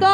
তো